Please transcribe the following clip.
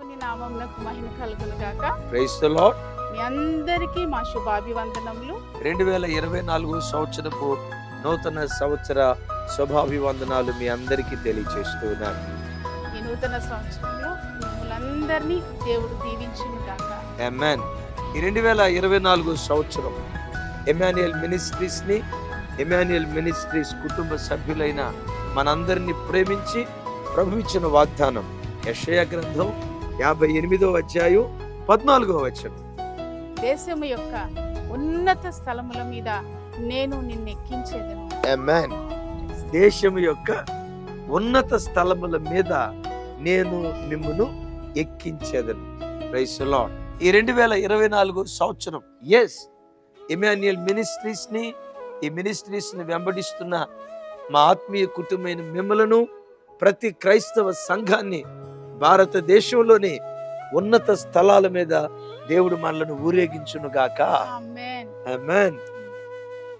దేవుని నామమునకు మహిమ కలుగును గాక. ప్రైస్ ద లార్డ్ మీ అందరికీ మా శుభాభివందనములు. రెండు వేల ఇరవై నాలుగు సంవత్సరపు నూతన సంవత్సర శుభాభివందనాలు మీ అందరికీ తెలియచేస్తున్నాను. ఈ నూతన సంవత్సరంలో మిమ్మల్ని దేవుడు దీవించును గాక. ఎమ్మాన్ ఈ రెండు వేల ఇరవై నాలుగు సంవత్సరం ఎమాన్యుయల్ మినిస్ట్రీస్ని ఎమాన్యుయల్ మినిస్ట్రీస్ కుటుంబ సభ్యులైన మనందరినీ ప్రేమించి ప్రభు ఇచ్చిన వాగ్దానం. యెషయా గ్రంథం యాభై ఎనిమిదో అధ్యాయం పద్నాలుగో వచనం. దేశము యొక్క ఉన్నత స్థలముల మీద నేను నిన్నెక్కించేదను. ఎమ్మాన్ దేశం యొక్క ఉన్నత స్థలముల మీద నేను మిమ్మును ఎక్కించేదను. ప్రైస్ లార్డ్ ఈ రెండు వేల ఇరవై నాలుగు సంవత్సరం ఎస్ ఇమాన్యుయల్ మినిస్ట్రీస్ని ఈ మినిస్ట్రీస్ని వెంబడిస్తున్న మా ఆత్మీయ కుటుంబమైన మిమ్మలను ప్రతి క్రైస్తవ సంఘాన్ని భారతదేశంలోని ఉన్నత స్థలాల మీద దేవుడు మనలను ఊరేగించును గాక ఆమేన్ ఆమేన్